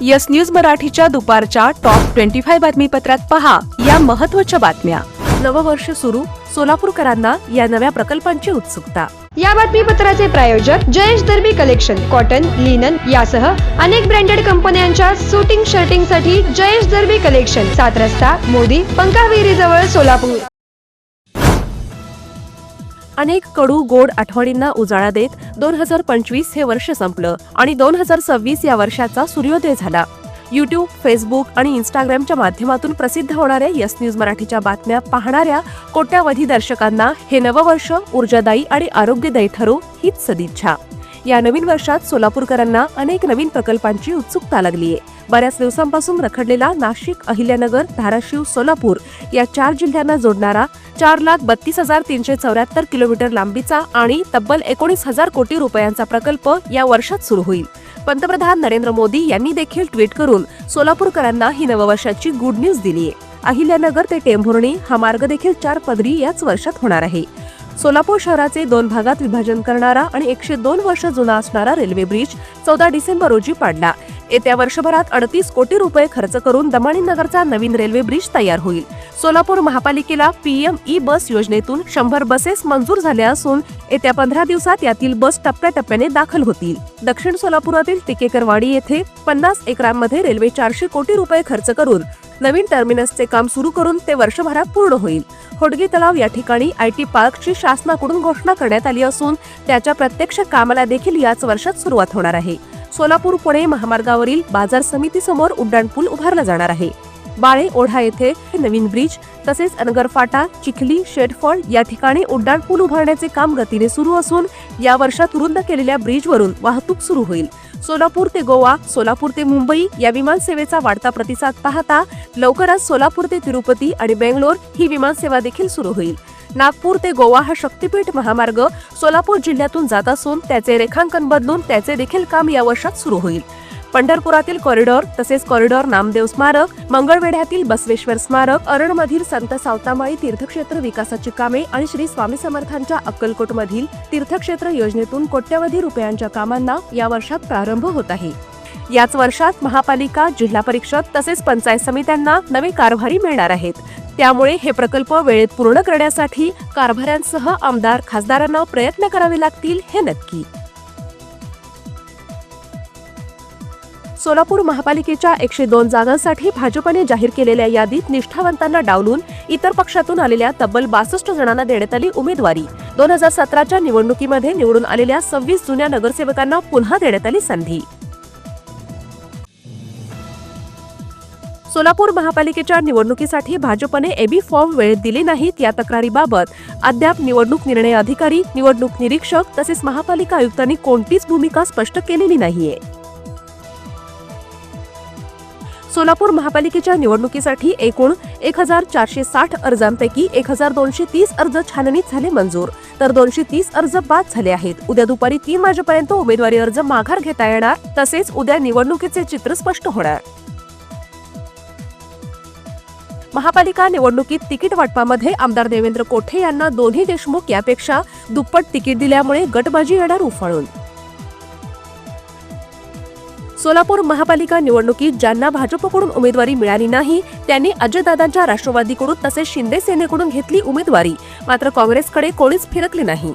Yes news मराठीच्या दुपारच्या top twenty five बातमीपत्रात पहा या महत्त्वाच्या बातम्या. नववर्ष सुरू सोलापूरकरांना या नव्या प्रकल्पांची उत्सुकता. या बातमीपत्राचे प्रायोजक Jayesh Darbi collection cotton linen यासह अनेक ब्रँडेड कंपन्यांच्या सुटिंग शर्टिंगसाठी जयेश दर्बी कलेक्शन सात रस्ता मोदी पंकाविहिरी जवळ सोलापूर. अनेक कडू गोड आठवणींना उजाळा देत दोन हजार पंचवीस हे वर्ष संपलं आणि दोन हजार सव्वीस या वर्षाचा सूर्योदय झाला. युट्यूब फेसबुक आणि इंस्टाग्रामच्या माध्यमातून प्रसिद्ध होणाऱ्या यस न्यूज मराठीच्या बातम्या पाहणाऱ्या कोट्यावधी दर्शकांना हे नववर्ष ऊर्जादायी आणि आरोग्यदायी ठरू हीच सदिच्छा. या नवीन वर्षात सोलापूरकरांना अनेक नवीन प्रकल्पांची उत्सुकता लागलीय. बऱ्याच दिवसांपासून रखडलेला नाशिक अहिल्यानगर धाराशिव सोलापूर या चार जिल्ह्यांना जोडणारा चार लाख बत्तीस हजार तीनशे चौऱ्याहत्तर किलोमीटर लांबीचा आणि तब्बल एकोणीस हजार कोटी रुपयांचा प्रकल्प या वर्षात सुरू होईल. पंतप्रधान नरेंद्र मोदी यांनी देखील ट्विट करून सोलापूरकरांना ही नववर्षाची गुड न्यूज दिली आहे अहिल्यानगर ते टेंभुर्णी हा मार्ग देखील चार पदरी याच वर्षात होणार आहे. सोलापूर शहराचे दोन भागात विभाजन करणारा आणि एकशे दोन वर्ष जुना असणारा रेल्वे ब्रिज चौदा डिसेंबर रोजी पाडला. येत्या वर्षभरात अडतीस कोटी रुपये खर्च करून दमाणी नगरचा नवीन रेल्वे ब्रिज तयार होईल. सोलापूर महापालिकेला पीएम ई बस योजनेतून शंभर बसेस मंजूर झाल्या असून येत्या पंधरा दिवसात यातील बस टप्प्याटप्प्याने दाखल होतील. दक्षिण सोलापुरातील टिकेकरवाडी येथे पन्नास एकरांमध्ये रेल्वे चारशे कोटी रुपये खर्च करून नवीन टर्मिनसचे काम सुरू करून ते वर्षभरात पूर्ण होईल. होडगी तलाव या ठिकाणी आय टी पार्कची शासनाकडून घोषणा करण्यात आली असून त्याच्या प्रत्यक्ष कामाला देखील याच वर्षात सुरुवात होणार आहे. सोलापूर पुणे महामार्गावरील बाजार समितीसमोर उड्डाणपूल उभारला जाणार आहे. बाळे ओढा येथे नवीन ब्रिज तसेच अनगरफाटा चिखली शेडफॉल या ठिकाणी उड्डाणपूल उभारण्याचे काम गतीने सुरू असून या वर्षात रुंद केलेल्या ब्रिजवरून वाहतूक सुरू होईल. सोलापूर ते गोवा सोलापूर ते मुंबई या विमान सेवेचा वाढता प्रतिसाद पाहता लवकरच सोलापूर ते तिरुपती आणि बेंगलोर ही विमानसेवा देखील सुरू होईल. नागपूर ते गोवा हा शक्तीपीठ महामार्ग सोलापूर जिल्ह्यातून जात असून त्याचे रेखांकन बदलून त्याचे देखील काम या वर्षात सुरू होईल. पंढरपुरातील कॉरिडॉर तसेच कॉरिडॉर नामदेव स्मारक मंगळवेढ्यातील बसवेश्वर स्मारक अरणमधील संत सावतामाई तीर्थक्षेत्र विकासाची कामे आणि श्री स्वामी समर्थांच्या अक्कलकोटमधील तीर्थक्षेत्र योजनेतून कोट्यवधी रुपयांच्या कामांना या वर्षात प्रारंभ होत आहे. याच वर्षात महापालिका जिल्हा परिषद तसेच पंचायत समित्यांना नवे कारभारी मिळणार आहेत. त्यामुळे हे प्रकल्प वेळेत पूर्ण करण्यासाठी कारभाऱ्यांसह आमदार खासदारांना प्रयत्न करावे लागतील हे नक्की. सोलापूर महापालिकेच्या एकशे दोन जागांसाठी भाजपने जाहीर केलेल्या यादीत निष्ठावंतांना डावलून इतर पक्षातून आलेल्या तब्बल बासष्ट जणांना देण्यात आली उमेदवारी. दोन हजार सतराच्या निवडणुकीमध्ये निवडून आलेल्या सव्वीस जुन्या नगरसेवकांना पुन्हा देण्यात आली संधी. सोलापूर महापालिकेच्या निवडणुकीसाठी भाजपने एबी फॉर्म वेळेत दिले नाहीत या तक्रारीबाबत अद्याप निवडणूक निर्णय अधिकारी निवडणूक निरीक्षक तसेच महापालिका आयुक्तांनी कोणतीच भूमिका स्पष्ट केलेली नाहीये. सोलापूर महापालिकेच्या निवडणुकीसाठी एकूण एक हजार चारशे साठ अर्जांपैकी एक हजार दोनशे तीस अर्ज छाननीत झाले मंजूर. तर दोनशे तीस अर्ज बाद झाले आहेत. उद्या दुपारी तीन वाजेपर्यंत उमेदवारी अर्ज माघार घेता येणार. तसेच उद्या निवडणुकीचे चित्र स्पष्ट होणार. महापालिका निवडणुकीत तिकीट वाटपामध्ये आमदार देवेंद्र कोठे यांना दोन्ही देशमुख यापेक्षा दुप्पट तिकीट दिल्यामुळे गटबाजी येणार उफाळून. सोलापूर महापालिका निवडणुकीत ज्यांना भाजपकडून उमेदवारी मिळाली नाही त्यांनी अजयदादांच्या राष्ट्रवादीकडून तसेच शिंदे सेनेकडून घेतली उमेदवारी. मात्र काँग्रेसकडे कोणीच फिरकले नाही.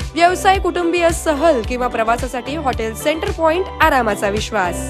व्यवसाय कुटुंबीय सहल किंवा प्रवासासाठी हॉटेल सेंटर पॉइंट आरामाचा विश्वास.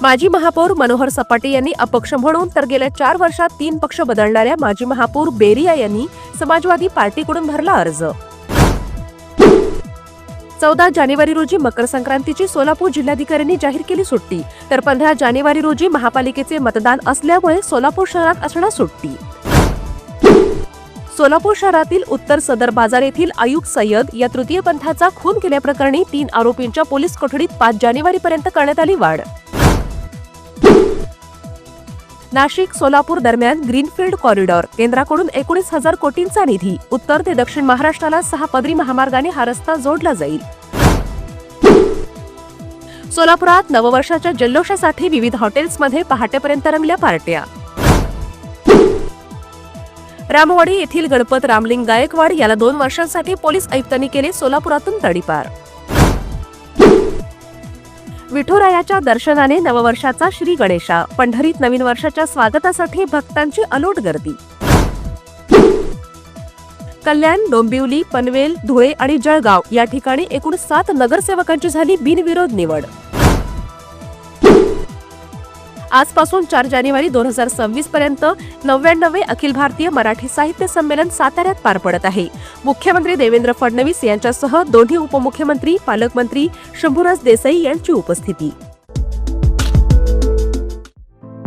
माजी महापौर मनोहर सपाटे यांनी अपक्ष म्हणून तर गेल्या चार वर्षात तीन पक्ष बदलणाऱ्या माजी महापौर बेरिया यांनी समाजवादी पार्टीकडून भरला अर्ज. चौदा जानेवारी रोजी मकर संक्रांतीची सोलापूर जिल्हाधिकाऱ्यांनी जाहीर केली सुट्टी. तर पंधरा जानेवारी रोजी महापालिकेचे मतदान असल्यामुळे सोलापूर शहरात असणार सुट्टी. सोलापूर शहरातील उत्तर सदर बाजार येथील आयुब सय्यद या तृतीय पंथाचा खून केल्याप्रकरणी तीन आरोपींच्या पोलीस कोठडीत पाच जानेवारीपर्यंत करण्यात आली वाढ. नाशिक सोलापूर दरम्यान ग्रीनफील्ड कॉरिडॉर. केंद्राकडून एकोणीस हजार कोटींचा निधी. उत्तर ते दक्षिण महाराष्ट्राला सहा पदरी महामार्गाने हा रस्ता जोडला जाईल. सोलापुरात नववर्षाच्या जल्लोषासाठी विविध हॉटेल्समध्ये पहाटेपर्यंत रंगल्या पार्ट्या. रामवाडी येथील गणपत रामलिंग गायकवाड याला दोन वर्षांसाठी पोलीस आयुक्तांनी केले सोलापुरातून तडीपार. विठुरायाच्या दर्शनाने नववर्षाचा श्री गणेशा. पंढरीत नवीन वर्षाच्या स्वागतासाठी भक्तांची अलोट गर्दी. कल्याण डोंबिवली पनवेल धुळे आणि जळगाव या ठिकाणी एकूण सात नगरसेवकांची झाली बिनविरोध निवड. आजपासून चार जानेवारी दोन हजार सव्वीस पर्यंत नव्याण्णवे अखिल भारतीय मराठी साहित्य संमेलन साताऱ्यात पार पडत आहे. मुख्यमंत्री देवेंद्र फडणवीस यांच्यासह दोन्ही उपमुख्यमंत्री पालकमंत्री शंभूराज देसाई यांची उपस्थिती.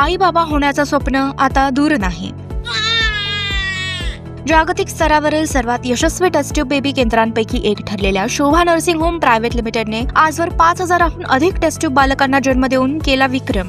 आई बाबा होण्याचं स्वप्न आता दूर नाही. जागतिक स्तरावरील सर्वात यशस्वी टेस्ट्यूब बेबी केंद्रांपैकी एक ठरलेल्या शोभा नर्सिंग होम प्रायव्हेट लिमिटेडने आजवर पाच हजाराहून अधिक टेस्ट्यूब बालकांना जन्म देऊन केला विक्रम.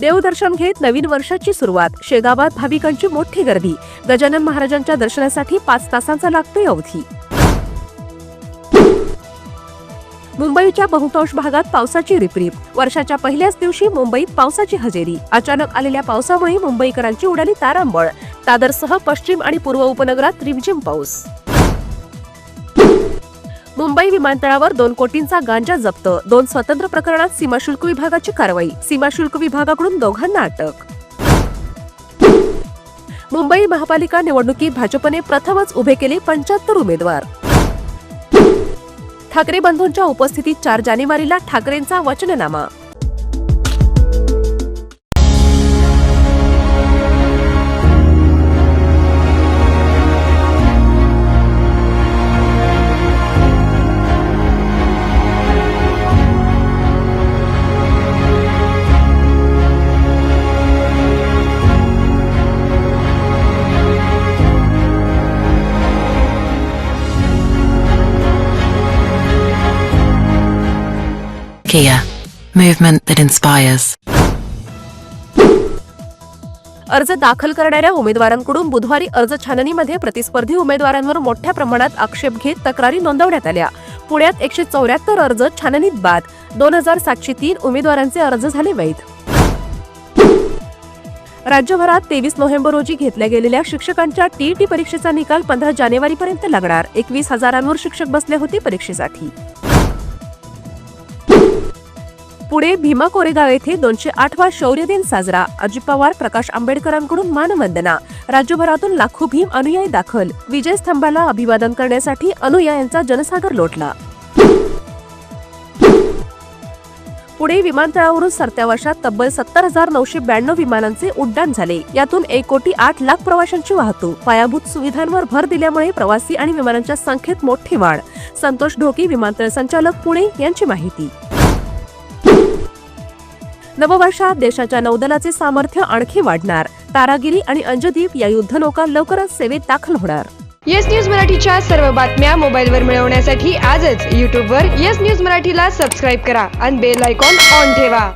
देवदर्शन घेत नवीन वर्षाची सुरुवात. शेगावात भाविकांची मोठी गर्दी. गजानन महाराजांच्या दर्शनासाठी पाच तासांचा लागतोय अवधी. मुंबईच्या बहुतांश भागात पावसाची रिपरिप. वर्षाच्या पहिल्याच दिवशी मुंबईत पावसाची हजेरी. अचानक आलेल्या पावसामुळे मुंबईकरांची उडाली तारांबळ. दादरसह पश्चिम आणि पूर्व उपनगरात रिमझिम पाऊस. मुंबई विमानतळावर दोन कोटींचा गांजा जप्त. दोन स्वतंत्र प्रकरणात सीमाशुल्क विभागाची कारवाई. सीमाशुल्क विभागाकडून दोघांना अटक. मुंबई महापालिका निवडणुकीत भाजपने प्रथमच उभे केले पंच्याहत्तर उमेदवार. ठाकरे बंधूंच्या उपस्थितीत चार जानेवारीला ठाकरेंचा वचननामा. Kia, movement that inspires. अर्ज दाखल करणाऱ्या उमेदवारांकडून बुधवारी अर्ज छाननीमध्ये प्रतिस्पर्धी उमेदवारांवर मोठ्या प्रमाणात आक्षेप घेत तक्रारी नोंदवण्यात आल्या. पुण्यात एकशे चौऱ्याहत्तर अर्ज छाननीत बाद. दोन हजार सातशे तीन उमेदवारांचे अर्ज झाले वैध. राज्यभरात तेवीस नोव्हेंबर रोजी घेतल्या गेलेल्या शिक्षकांच्या टीईटी परीक्षेचा निकाल पंधरा जानेवारीपर्यंत लागणार. एकवीस हजारांवर शिक्षक बसले होते परीक्षेसाठी. पुणे भीमा कोरेगाव येथे दोनशे आठवा शौर्य दिन साजरा. अजित पवार प्रकाश आंबेडकरांकडून मानवंदना. राज्यभरातून लाखो भीम अनुयायी दाखल. विजय स्तंभाला अभिवादन करण्यासाठी अनुयायांचा जनसागर लोटला. पुणे विमानतळावरून सरत्या वर्षात तब्बल सत्तर हजार नऊशे ब्याण्णव विमानांचे उड्डाण झाले. यातून एक कोटी आठ लाख प्रवाशांची वाहतूक. पायाभूत सुविधांवर भर दिल्यामुळे प्रवासी आणि विमानांच्या संख्येत मोठी वाढ. संतोष ढोकी विमानतळ संचालक पुणे यांची माहिती. नववर्षात देशाच्या नौदलाचे सामर्थ्य आणखी वाढणार. तारागिरी आणि अंजदीप या युद्धनौका लवकरच सेवेत दाखल होणार. येस न्यूज मराठीच्या सर्व बातम्या मोबाईलवर मिळवण्यासाठी आजच यूट्यूबवर येस न्यूज मराठीला सबस्क्राईब करा आणि बेल आयकॉन ऑन ठेवा.